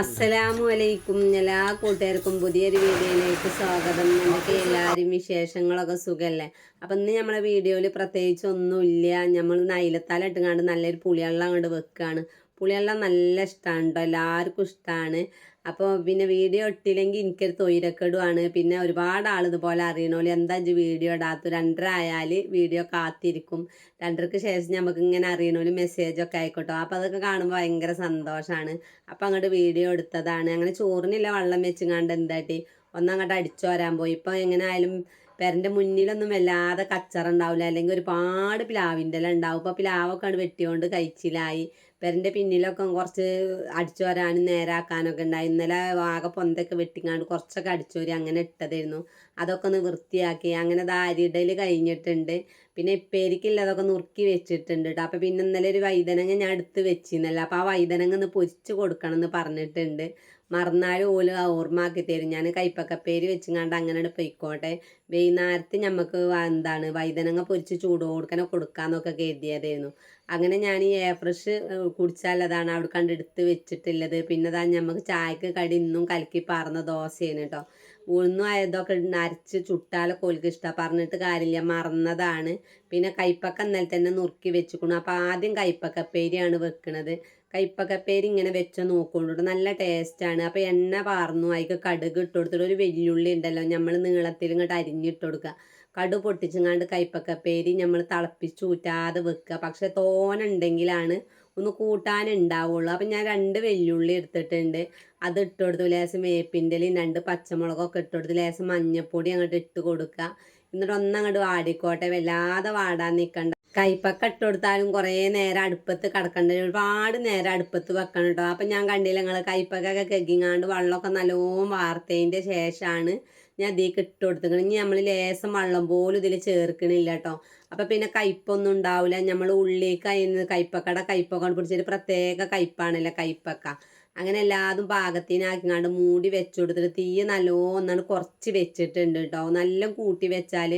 അസ്സലാമു അലൈക്കും എല്ലാ കൂട്ടുകാർക്കും പുതിയൊരു വീഡിയോയിലേക്ക് സ്വാഗതം. നമുക്ക് എല്ലാവരും വിശേഷങ്ങളൊക്കെ സുഖമല്ലേ അപ്പം ഇന്ന് നമ്മളെ വീഡിയോയിൽ പ്രത്യേകിച്ച് ഒന്നുമില്ല. നമ്മൾ നൈലത്താല ഇട്ടുകൊണ്ട് നല്ലൊരു പുളിവെള്ളം അങ്ങോട്ട് വെക്കുകയാണ് പുളിവെള്ളം നല്ല ഇഷ്ടമാണ് കേട്ടോ എല്ലാവർക്കും ഇഷ്ടമാണ് അപ്പോൾ പിന്നെ വീഡിയോ ഇട്ടില്ലെങ്കിൽ എനിക്കൊരു തൊയിരക്കെടുവാണ് പിന്നെ ഒരുപാട് ആൾ ഇതുപോലെ അറിയണോൽ എന്താ വീഡിയോ ഇടാത്തു രണ്ടര ആയാൽ വീഡിയോ കാത്തിരിക്കും. രണ്ടരക്ക് ശേഷം നമുക്ക് ഇങ്ങനെ അറിയണോൽ മെസ്സേജൊക്കെ ആയിക്കോട്ടോ. അപ്പോൾ അതൊക്കെ കാണുമ്പോൾ ഭയങ്കര സന്തോഷമാണ് അപ്പോൾ അങ്ങോട്ട് വീഡിയോ എടുത്തതാണ്. അങ്ങനെ ചോറിനില്ല വെള്ളം വെച്ചുങ്ങാണ്ട് എന്താട്ടി ഒന്നങ്ങോട്ട് അടിച്ചു വരാൻ പോയി. ഇപ്പോൾ എങ്ങനെ ആയാലും പെരന്റെ മുന്നിലൊന്നും വല്ലാതെ കച്ചറ ഉണ്ടാവില്ല അല്ലെങ്കിൽ ഒരുപാട് പ്ലാവിന്റെ എല്ലാം ഉണ്ടാവും. ഇപ്പോൾ പ്ലാവൊക്കെ വെട്ടിയോണ്ട് കഴിച്ചിലായി. പെരന്റെ പിന്നിലൊക്കെ കുറച്ച് അടിച്ചു വരാനും നേരാക്കാനൊക്കെ ഉണ്ടായി. ഇന്നലെ ആകെ പൊന്തൊക്കെ വെട്ടിങ്ങാണ്ട് കുറച്ചൊക്കെ അടിച്ചു വരി അങ്ങനെ ഇട്ടതായിരുന്നു. അതൊക്കെ ഒന്ന് വൃത്തിയാക്കി. അങ്ങനെ ദാരിടൽ കഴിഞ്ഞിട്ടുണ്ട്. പിന്നെ ഇപ്പേരിക്കുള്ളതൊക്കെ നുറുക്കി വെച്ചിട്ടുണ്ട് കേട്ടോ അപ്പോൾ പിന്നെ ഇന്നലെ ഒരു വൈതനങ്ങ ഞാൻ എടുത്ത് വെച്ചിരുന്നല്ലോ. അപ്പോൾ ആ വൈതനങ്ങ ഒന്ന് പൊരിച്ച് കൊടുക്കണം എന്ന് പറഞ്ഞിട്ടുണ്ട്. മറന്നാലും ഓൽ ഓർമ്മയാക്കി തരും. ഞാൻ കൈപ്പക്കപ്പേര് വെച്ചുങ്ങാണ്ട് അങ്ങനെ പൊയ്ക്കോട്ടെ. വൈകുന്നേരത്ത് നമുക്ക് എന്താണ് വൈതനങ്ങ പൊരിച്ച് ചൂട് കൊടുക്കണ കൊടുക്കാന്നൊക്കെ കരുതിയതായിരുന്നു. അങ്ങനെ ഞാൻ ഈ എയർ ഫ്രഷ് കുടിച്ചാലതാണ് അവിടെ കണ്ടെടുത്ത് വെച്ചിട്ടുള്ളത്. പിന്നെ അതാ നമുക്ക് ചായക്ക് കടി ഇന്നും കലക്കി പറന്ന ദോശയാണ് കേട്ടോ ഉഴുന്നും ആയതൊക്കെ അരച്ച് ചുട്ടാലൊക്കെ ഓൽക്ക് ഇഷ്ടമാണ് പറഞ്ഞിട്ട് കാര്യമില്ല മറന്നതാണ്. പിന്നെ കൈപ്പക്ക ഇന്നലെ തന്നെ നുറുക്കി വെച്ചിക്കണു. അപ്പോൾ ആദ്യം കൈപ്പക്കപ്പേരിയാണ് വെക്കുന്നത് കൈപ്പക്കപ്പേരി ഇങ്ങനെ വെച്ച് നോക്കൊണ്ടു നല്ല ടേസ്റ്റാണ്. അപ്പോൾ എണ്ണ പാർന്നു അതിക്ക് കടുക് ഇട്ട് കൊടുത്തിട്ട് ഒരു വെല്ലുള്ളി ഉണ്ടല്ലോ. നമ്മൾ നീളത്തിൽ ഇങ്ങോട്ട് അരിഞ്ഞിട്ട് കൊടുക്കുക കടു പൊട്ടിച്ചങ്ങാണ്ട് കൈപ്പക്കപ്പേരി നമ്മൾ തിളപ്പിച്ച് ഊറ്റാതെ വെക്കുക പക്ഷെ തോനുണ്ടെങ്കിലാണ് ഒന്ന് കൂട്ടാനുണ്ടാവുള്ളൂ അപ്പം ഞാൻ രണ്ട് വെല്ലുള്ളി എടുത്തിട്ടുണ്ട്. അത് ഇട്ട് കൊടുത്തു ലേശം വേപ്പിന്റെലും രണ്ട് പച്ചമുളകൊക്കെ ഇട്ട് കൊടുത്ത് ലേശം മഞ്ഞപ്പൊടി അങ്ങോട്ട് ഇട്ട് കൊടുക്കുക. എന്നിട്ട് ഒന്നങ്ങോട്ട് വാടിക്കോട്ടെ. വല്ലാതെ വാടാൻ നിൽക്കണ്ട. കൈപ്പൊക്കെ ഇട്ട് കൊടുത്താലും കുറേ നേരം അടുപ്പത്ത് കിടക്കണ്ട. ഒരുപാട് നേരം അടുപ്പത്ത് വെക്കണം കേട്ടോ. അപ്പം ഞാൻ കണ്ടില്ല നിങ്ങൾ കൈപ്പൊക്കെ കെക്കിങ്ങാണ്ട് വെള്ളമൊക്കെ നല്ലോണം വാർത്തതിന്റെ ശേഷമാണ് ഞാൻ ഇതിലേക്ക് ഇട്ട് കൊടുത്തിക്കണം ഇനി നമ്മൾ ലേശം വെള്ളം പോലും ഇതിൽ ചേർക്കണില്ല കേട്ടോ അപ്പം പിന്നെ കയ്പൊന്നും ഉണ്ടാവില്ല നമ്മൾ ഉള്ളിലേക്ക് അതിന് കയ്പക്കട കയ്പൊക്കെ പിടിച്ചൊരു പ്രത്യേക കയ്പാണല്ലോ കയ്പക്ക. അങ്ങനെ എല്ലാതും പാകത്തിനാക്കിങ്ങാണ്ട് മൂടി വെച്ചു കൊടുത്തിട്ട് തീ നല്ലോന്നാണ് കുറച്ച് വെച്ചിട്ടുണ്ട് കേട്ടോ നല്ല കൂട്ടി വെച്ചാൽ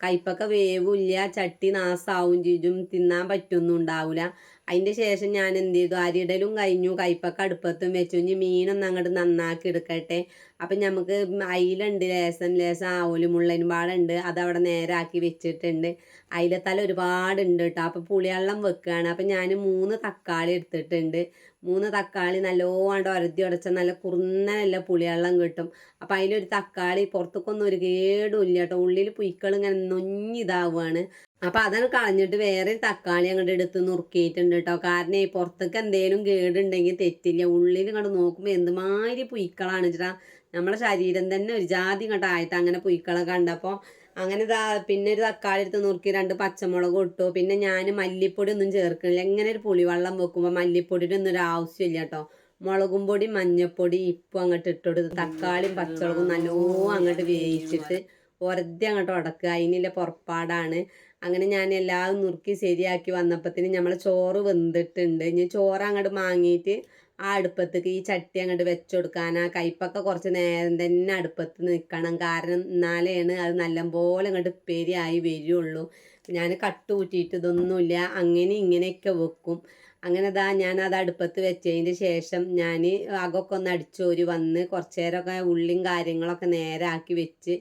കയ്പക്ക വേവില്ല ചട്ടി നാസാവും ചെയ്യും തിന്നാൻ പറ്റൊന്നും ഉണ്ടാവില്ല അതിന്റെ ശേഷം ഞാൻ എന്ത് ചെയ്തു? അരിടലും കഴിഞ്ഞു കയ്പക്ക അടുപ്പത്തും വെച്ചു. ഇനി മീനൊന്നും അങ്ങോട്ട് നന്നാക്കി എടുക്കട്ടെ. അപ്പം നമുക്ക് അയിലുണ്ട് ലേസം ലേസം ആവലും മുള്ളനും പാടുണ്ട്. അതവിടെ നേരാക്കി വെച്ചിട്ടുണ്ട്. അയിലത്തല ഒരുപാടുണ്ട് കേട്ടോ അപ്പം പുളിവെള്ളം വെക്കുകയാണ് അപ്പം ഞാൻ മൂന്ന് തക്കാളി എടുത്തിട്ടുണ്ട്. മൂന്ന് തക്കാളി നല്ലോണ്ട് ഒരതി ഉടച്ച നല്ല കുറുന്നനല്ല പുളിവെള്ളം കിട്ടും. അപ്പം അതിലൊരു തക്കാളി പുറത്തേക്കൊന്നും ഒരു കേടും ഇല്ല കേട്ടോ. ഉള്ളിൽ പുയ്ക്കൾ ഇങ്ങനെ നൊഞ്ഞിതാവുകയാണ് അപ്പം അതാണ് കളഞ്ഞിട്ട് വേറെ തക്കാളി അങ്ങോട്ട് എടുത്ത് നുറുക്കിയിട്ടുണ്ട് കേട്ടോ. കാരണം ഈ പുറത്തേക്ക് എന്തെങ്കിലും കേടുണ്ടെങ്കിൽ തെറ്റില്ല. ഉള്ളിൽ ഇങ്ങോട്ട് നോക്കുമ്പോൾ എന്തുമാതിരി പുയ്ക്കളാണ് വെച്ചിട്ടാ നമ്മളെ ശരീരം തന്നെ ഒരു ജാതി ഇങ്ങോട്ട് ആയിട്ട് അങ്ങനെ പുയ്ക്കളെ കണ്ടപ്പോൾ അങ്ങനെ പിന്നെ ഒരു തക്കാളി എടുത്ത് നുറുക്കി രണ്ട് പച്ചമുളക് ഇട്ടു. പിന്നെ ഞാൻ മല്ലിപ്പൊടി ഒന്നും ചേർക്കുന്നില്ല എങ്ങനെ ഒരു പുളിവെള്ളം വെക്കുമ്പോൾ മല്ലിപ്പൊടിയുടെ ഒന്നും ഒരു ആവശ്യമില്ല കേട്ടോ. മുളകും പൊടി മഞ്ഞപ്പൊടി ഇപ്പം അങ്ങോട്ട് ഇട്ടുകൊടുത്ത് തക്കാളിയും പച്ചമുളകും നല്ലോണം അങ്ങോട്ട് വേവിച്ചിട്ട് ഒരതി അങ്ങോട്ട് ഉടക്കുക. അതിനുള്ള പുറപ്പാടാണ്. അങ്ങനെ ഞാൻ എല്ലാം നുറുക്കി ശരിയാക്കി വന്നപ്പത്തിന് നമ്മളെ ചോറ് വെന്തിട്ടുണ്ട്. ഇനി ചോറ് അങ്ങോട്ട് മാങ്ങിയിട്ട് ആ അടുപ്പത്തേക്ക് ഈ ചട്ടി അങ്ങോട്ട് വെച്ച് കൊടുക്കാൻ ആ കയ്പൊക്കെ കുറച്ച് നേരം തന്നെ അടുപ്പത്ത് നിൽക്കണം കാരണം എന്നാലാണ് അത് നല്ലപോലെ അങ്ങോട്ട് പെരിയായി വരുള്ളൂ. ഞാൻ കട്ട് കൂട്ടിയിട്ട് ഇതൊന്നുമില്ല. അങ്ങനെ ഇങ്ങനെയൊക്കെ വെക്കും. അങ്ങനെ ദാ ഞാൻ അത് അടുപ്പത്ത് വെച്ചതിന്റെ ശേഷം ഞാൻ അകൊക്കെ ഒന്ന് അടിച്ചോരി വന്ന് കുറച്ച് നേരമൊക്കെ ഉള്ളിയും കാര്യങ്ങളൊക്കെ നേരാക്കി വെച്ച്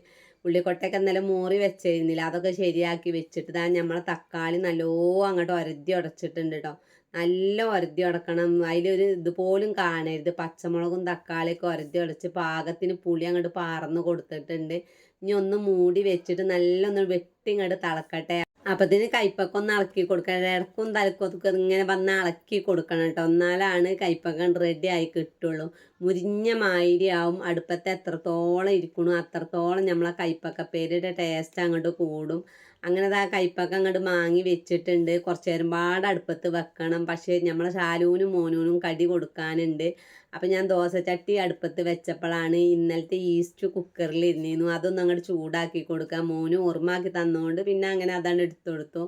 ഉള്ളിക്കൊട്ടയൊക്കെ ഇന്നലെ മോറി വെച്ചിരുന്നില്ല. അതൊക്കെ ശരിയാക്കി വെച്ചിട്ട് ദാ നമ്മളെ തക്കാളി നല്ലോ അങ്ങോട്ട് ഒരതി ഉടച്ചിട്ടുണ്ട് കേട്ടോ നല്ല ഒരതി ഉടക്കണം അതിലൊരു ഇതുപോലും കാണരുത്. പച്ചമുളകും തക്കാളിയൊക്കെ ഒരതി ഉടച്ച് പാകത്തിന് പുളി അങ്ങോട്ട് പാർന്ന് കൊടുത്തിട്ടുണ്ട്. ഇനി ഒന്ന് മൂടി വെച്ചിട്ട് നല്ല ഒന്ന് വെട്ടി ഇങ്ങോട്ട് തിളക്കട്ടെ. അപ്പത്തിന് കൈപ്പക്ക ഒന്ന് ഇളക്കി കൊടുക്കണം. ഇടക്കും തലക്കൊക്കെ ഇങ്ങനെ വന്ന് ഇളക്കി കൊടുക്കണം കേട്ടോ. എന്നാലാണ് കൈപ്പക്ക റെഡി ആയി കിട്ടുള്ളൂ. മുരിഞ്ഞ മാതിരിയാവും അടുപ്പത്ത് എത്രത്തോളം ഇരിക്കണു അത്രത്തോളം നമ്മളെ കൈപ്പക്കപ്പേരിയുടെ ടേസ്റ്റ് അങ്ങോട്ട് കൂടും. അങ്ങനെ ആ കൈപ്പക്ക അങ്ങോട്ട് മാങ്ങി വെച്ചിട്ടുണ്ട്. കുറച്ച് നേരം പാട് അടുപ്പത്ത് വെക്കണം. പക്ഷേ നമ്മളെ ശാലൂനും മോനൂനും കടി കൊടുക്കാനുണ്ട്. അപ്പം ഞാൻ ദോശച്ചട്ടി അടുപ്പത്ത് വെച്ചപ്പോഴാണ് ഇന്നലത്തെ ഈസ്റ്റ് കുക്കറിൽ ഇരുന്നിരുന്നു അതൊന്നും അങ്ങോട്ട് ചൂടാക്കി കൊടുക്കാം മോന് ഓർമ്മാക്കി തന്നുകൊണ്ട് പിന്നെ അങ്ങനെ അതാണ് എടുത്തു കൊടുത്തു.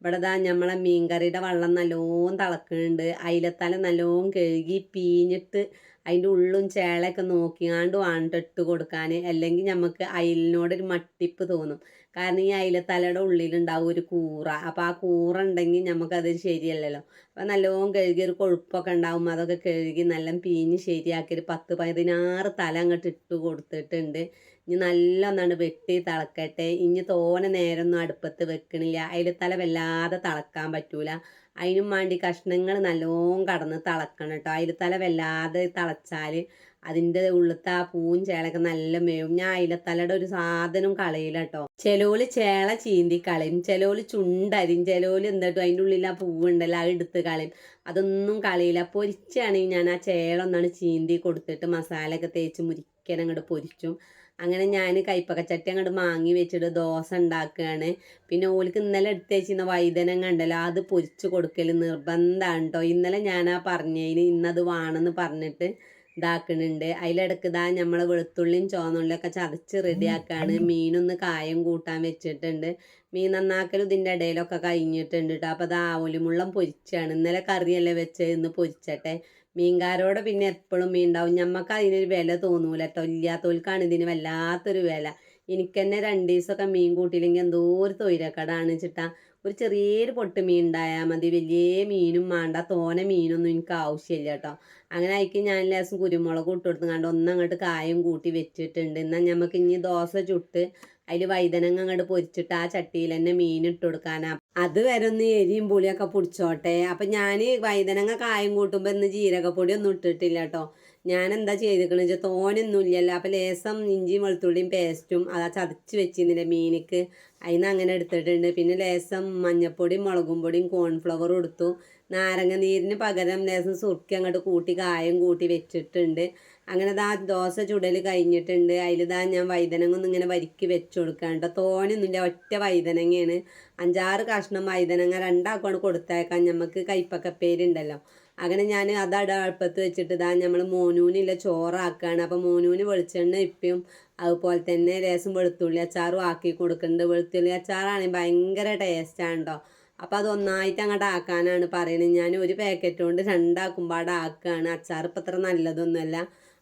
ഇവിടെ ദാ നമ്മളെ മീൻകറിയുടെ വെള്ളം നല്ലോണം തിളക്കുന്നുണ്ട് അയിലത്തല നല്ലോണം കഴുകി പീഞ്ഞിട്ട് അതിന്റെ ഉള്ളും ചേളയൊക്കെ നോക്കിയാണ്ട് വേണ്ട ഇട്ട് കൊടുക്കാൻ അല്ലെങ്കിൽ നമുക്ക് അയിലിനോടൊരു മട്ടിപ്പ് തോന്നും. കാരണം ഈ അയിലത്തലയുടെ ഉള്ളിലുണ്ടാവും ഒരു കൂറ. അപ്പോൾ ആ കൂറ ഉണ്ടെങ്കിൽ നമുക്കത് ശരിയല്ലല്ലോ. അപ്പോൾ നല്ലോണം കഴുകി ഒരു കൊഴുപ്പൊക്കെ ഉണ്ടാവും. അതൊക്കെ കഴുകി നല്ല പീഞ്ഞ് ശരിയാക്കി ഒരു പത്ത് പതിനാറ് തല അങ്ങോട്ട് ഇട്ട് കൊടുത്തിട്ടുണ്ട്. ഇനി നല്ല ഒന്നാണ് വെട്ടി തിളക്കട്ടെ. ഇനി തോനെ നേരമൊന്നും അടുപ്പത്ത് വെക്കണില്ല. അതിൽ തല വല്ലാതെ തിളക്കാൻ പറ്റൂല. അതിനും വേണ്ടി കഷ്ണങ്ങൾ നല്ലോണം കടന്ന് തിളക്കണം കേട്ടോ. അതിൽ തല വല്ലാതെ തിളച്ചാൽ അതിന്റെ ഉള്ളിലത്തെ ആ പൂവും ചേളൊക്കെ നല്ല മേവും. ഞാൻ അയിലത്തലയുടെ ഒരു സാധനം കളയില്ല കേട്ടോ. ചെലോൽ ചേള ചീന്തി കളയും. ചെലോൽ ചുണ്ടരിയും. ചെലോൽ എന്തോ അതിന്റെ ഉള്ളിൽ ആ പൂവുണ്ടല്ലോ അത് എടുത്ത് കളയും. അതൊന്നും കളയില്ല. പൊരിച്ചാണെങ്കിൽ ഞാൻ ആ ചേള ഒന്നാണ് ചീന്തി കൊടുത്തിട്ട് മസാലയൊക്കെ തേച്ച് മുരിക്കൻ അങ്ങോട്ട് പൊരിച്ചും. അങ്ങനെ ഞാൻ കൈപ്പക്കച്ചട്ടി അങ്ങോട്ട് മാങ്ങി വെച്ചിട്ട് ദോശ ഉണ്ടാക്കുകയാണ് പിന്നെ ഓൾക്ക് ഇന്നലെ എടുത്ത് വെച്ചിരുന്ന വൈതനങ്ങ ഉണ്ടല്ലോ അത് പൊരിച്ച് കൊടുക്കൽ നിർബന്ധമാണ് കേട്ടോ ഇന്നലെ ഞാൻ ആ പറഞ്ഞതിന് ഇന്നത് വേണമെന്ന് പറഞ്ഞിട്ട് ഇതാക്കുന്നുണ്ട് അതിലിടക്ക് ഇതാ നമ്മൾ വെളുത്തുള്ളിയും ചോന്നുള്ളിയൊക്കെ ചതച്ച് റെഡിയാക്കാണ്. മീനൊന്ന് കായം കൂട്ടാൻ വെച്ചിട്ടുണ്ട്. മീൻ നന്നാക്കലും ഇതിന്റെ ഇടയിലൊക്കെ കഴിഞ്ഞിട്ടുണ്ട് കേട്ടോ അപ്പോൾ അത് ആവലിമുള്ളം പൊരിച്ചാണ്. ഇന്നലെ കറിയല്ലേ വെച്ച് ഇന്ന് പൊരിച്ചട്ടെ. മീൻകാരോട് പിന്നെ എപ്പോഴും മീൻ ഉണ്ടാവും ഞമ്മക്ക് അതിനൊരു വില തോന്നൂല തൊല്ലാത്തോൽക്കാണ് ഇതിന് വല്ലാത്തൊരു വില. എനിക്ക് തന്നെ രണ്ട് ദിവസമൊക്കെ മീൻ കൂട്ടിയില്ലെങ്കിൽ എന്തോ ഒരു തൊയിരക്കടാണ് ചിട്ടാ. ഒരു ചെറിയൊരു പൊട്ട് മീൻ ഉണ്ടായാൽ മതി. വലിയ മീനും വേണ്ട തോന മീനൊന്നും എനിക്ക് ആവശ്യമില്ല കേട്ടോ അങ്ങനെ ആയിക്ക് ഞാൻ ലേശം കുരുമുളക് ഇട്ട് കൊടുത്തുകൊണ്ട് ഒന്നങ്ങോട്ട് കായും കൂട്ടി വെച്ചിട്ടുണ്ട്. എന്നാൽ നമുക്ക് ഇനി ദോശ ചുട്ട് അതിൽ വൈതനങ്ങ അങ്ങോട്ട് പൊരിച്ചിട്ട് ആ ചട്ടിയിൽ തന്നെ മീൻ ഇട്ട് കൊടുക്കാനാ. അത് വരെ ഒന്ന് എരിയും പുളിയൊക്കെ പിടിച്ചോട്ടെ. അപ്പം ഞാൻ വൈതനങ്ങ കായം കൂട്ടുമ്പോൾ ഇന്ന് ജീരകപ്പൊടി ഒന്നും ഇട്ടിട്ടില്ല കേട്ടോ ഞാൻ എന്താ ചെയ്തിരിക്കണെന്ന് വെച്ചാൽ തോനൊന്നും ഇല്ലല്ലോ. അപ്പം ലേസം ഇഞ്ചിയും വെളുത്തുള്ളിയും പേസ്റ്റും അതാ ചതച്ച് വെച്ചിരുന്നില്ല മീനിക്ക്. അതിന് അങ്ങനെ എടുത്തിട്ടുണ്ട്. പിന്നെ ലേസം മഞ്ഞപ്പൊടിയും മുളകും പൊടിയും കോൺഫ്ലവറും എടുത്തു. നാരങ്ങ നീരിന് പകരം ലേസം സുർക്കി അങ്ങോട്ട് കൂട്ടി കായം കൂട്ടി വെച്ചിട്ടുണ്ട്. അങ്ങനെ ദാ ദോശ ചുടൽ കഴിഞ്ഞിട്ടുണ്ട്. അതിൽ ദാ ഞാൻ വൈതനങ്ങ ഒന്നും ഇങ്ങനെ വരിക്കി വെച്ച് കൊടുക്കാൻ കേട്ടോ. തോനൊന്നുമില്ല ഒറ്റ വൈതനങ്ങയാണ്. അഞ്ചാറ് കഷ്ണം വൈതനങ്ങ രണ്ടാക്കാണ് കൊടുത്തേക്കാൻ. നമുക്ക് കയ്പക്കപ്പേരുണ്ടല്ലോ അങ്ങനെ ഞാൻ അത് അട അടുപ്പത്ത് വെച്ചിട്ട് ഇതാ നമ്മൾ മോനൂനില്ല ചോറാക്കുകയാണ് അപ്പോൾ മോനൂന് വെളിച്ചെണ്ണ ഇപ്പം അതുപോലെ തന്നെ രസം വെളുത്തുള്ളി അച്ചാറും ആക്കി കൊടുക്കുന്നുണ്ട്. വെളുത്തുള്ളി അച്ചാറാണെങ്കിൽ ഭയങ്കര ടേസ്റ്റാണ് കേട്ടോ. അപ്പോൾ അത് ഒന്നായിട്ട് അങ്ങോട്ട് ആക്കാനാണ് പറയുന്നത്. ഞാൻ ഒരു പാക്കറ്റ് കൊണ്ട് രണ്ടാക്കുമ്പോൾ അവിടെ ആക്കുകയാണ് അച്ചാർ ഇപ്പം അത്ര നല്ലതൊന്നുമല്ല.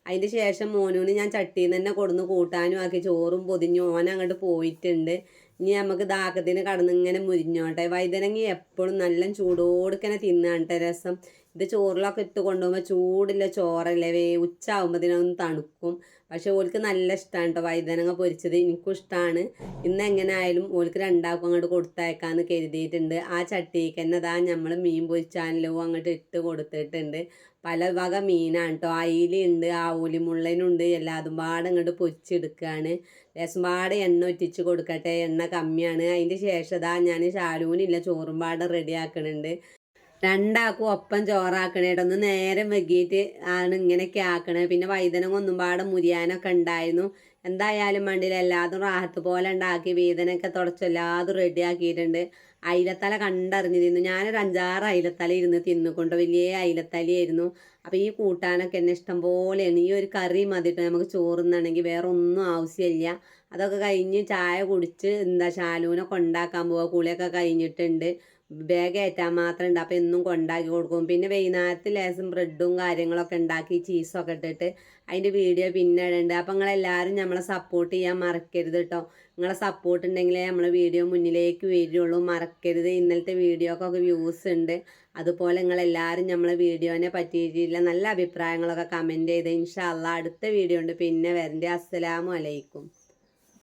അതിന്റെ ശേഷം മോനൂന് ഞാൻ ചട്ടിയിൽ നിന്ന് തന്നെ കൊടുന്ന് കൂട്ടാനും ആക്കി ചോറും പൊതിഞ്ഞ്. ഓൻ അങ്ങോട്ട് പോയിട്ടുണ്ട്. ഇനി നമുക്ക് ദാഹത്തിന് കടന്ന് ഇങ്ങനെ മുരിഞ്ഞോട്ടെ. വൈദനങ്ങി എപ്പോഴും നല്ല ചൂടോടുക്കനെ തിന്നാട്ടെ രസം. ഇത് ചോറിലൊക്കെ ഇട്ട് കൊണ്ടുപോകുമ്പോൾ ചൂടില്ല ചോറല്ലേ? വേ ഉച്ച ഇതിനൊന്ന് തണുക്കും. പക്ഷെ ഓൾക്ക് നല്ല ഇഷ്ടമാണ് കേട്ടോ വൈതനങ്ങ പൊരിച്ചത്. എനിക്കും ഇഷ്ടമാണ് ഇന്ന് എങ്ങനെ ആയാലും ഓൾക്ക് രണ്ടാക്കും അങ്ങോട്ട് കൊടുത്തയക്കാന്ന് കരുതിയിട്ടുണ്ട്. ആ ചട്ടിക്ക് തന്നെ അതാ നമ്മൾ മീൻ പൊരിച്ചാലോ അങ്ങോട്ട് ഇട്ട് കൊടുത്തിട്ടുണ്ട്. പല വക മീനാണ് കേട്ടോ അയിലുണ്ട് ആവൂലിമുള്ളനുണ്ട് എല്ലാതും പാടെ അങ്ങോട്ട് പൊരിച്ചെടുക്കുകയാണ് ലേശം പാടെ എണ്ണ ഒറ്റിച്ച് കൊടുക്കട്ടെ എണ്ണ കമ്മിയാണ്. അതിന്റെ ശേഷം ഇതാ ഞാൻ ശാലൂനില്ല ചോറും പാടെ റെഡിയാക്കണുണ്ട്. രണ്ടാക്കും ഒപ്പം ചോറാക്കണേട്ടോ ഒന്ന് നേരം വെക്കിയിട്ട് ആണ് ഇങ്ങനെയൊക്കെ ആക്കണേ. പിന്നെ വൈതനം ഒന്നും പാടെ മുരിയാനൊക്കെ ഉണ്ടായിരുന്നു. എന്തായാലും വണ്ടിയിൽ എല്ലാതും റാഹത്ത് പോലെ ഉണ്ടാക്കി വീതനൊക്കെ തുടച്ചു എല്ലാതും റെഡിയാക്കിയിട്ടുണ്ട് അയിലത്തല കണ്ടറിഞ്ഞ് തിന്നു ഞാനൊരു അഞ്ചാറ് അയിലത്തല ഇരുന്ന് തിന്നുകൊണ്ട് വലിയ അയിലത്തലയായിരുന്നു. അപ്പോൾ ഈ കൂട്ടാനൊക്കെ എന്നെ ഇഷ്ടം പോലെയാണ്. ഈ ഒരു കറി മതിട്ട് നമുക്ക് ചോറുന്നാണെങ്കിൽ വേറെ ഒന്നും ആവശ്യമില്ല. അതൊക്കെ കഴിഞ്ഞ് ചായ കുടിച്ച് എന്താ ശാലൂനൊക്കെ ഉണ്ടാക്കാൻ പോവുക കുളിയൊക്കെ കഴിഞ്ഞിട്ടുണ്ട്. ബാഗ് ഏറ്റാൻ മാത്രം ഉണ്ട് അപ്പോൾ എന്നും കൊണ്ടാക്കി കൊടുക്കും. പിന്നെ വൈകുന്നേരത്ത് ലേസം ബ്രെഡും കാര്യങ്ങളൊക്കെ ഉണ്ടാക്കി ചീസൊക്കെ ഇട്ടിട്ട് അതിന്റെ വീഡിയോ പിന്നെ ഇടുന്നുണ്ട് അപ്പോൾ നിങ്ങളെല്ലാവരും നമ്മളെ സപ്പോർട്ട് ചെയ്യാൻ മറക്കരുത് കേട്ടോ നിങ്ങളെ സപ്പോർട്ട് ഉണ്ടെങ്കിലേ നമ്മളെ വീഡിയോ മുന്നിലേക്ക് വരുള്ളൂ. മറക്കരുത്. ഇന്നലത്തെ വീഡിയോക്കൊക്കെ വ്യൂസ് ഉണ്ട് അതുപോലെ നിങ്ങളെല്ലാവരും നമ്മളെ വീഡിയോനെ പറ്റിയിട്ടില്ല നല്ല അഭിപ്രായങ്ങളൊക്കെ കമന്റ് ചെയ്ത്. ഇൻഷാല്ല അടുത്ത വീഡിയോ ഉണ്ട് പിന്നെ വരണ്ടേ. അസ്സലാമു അലൈക്കും.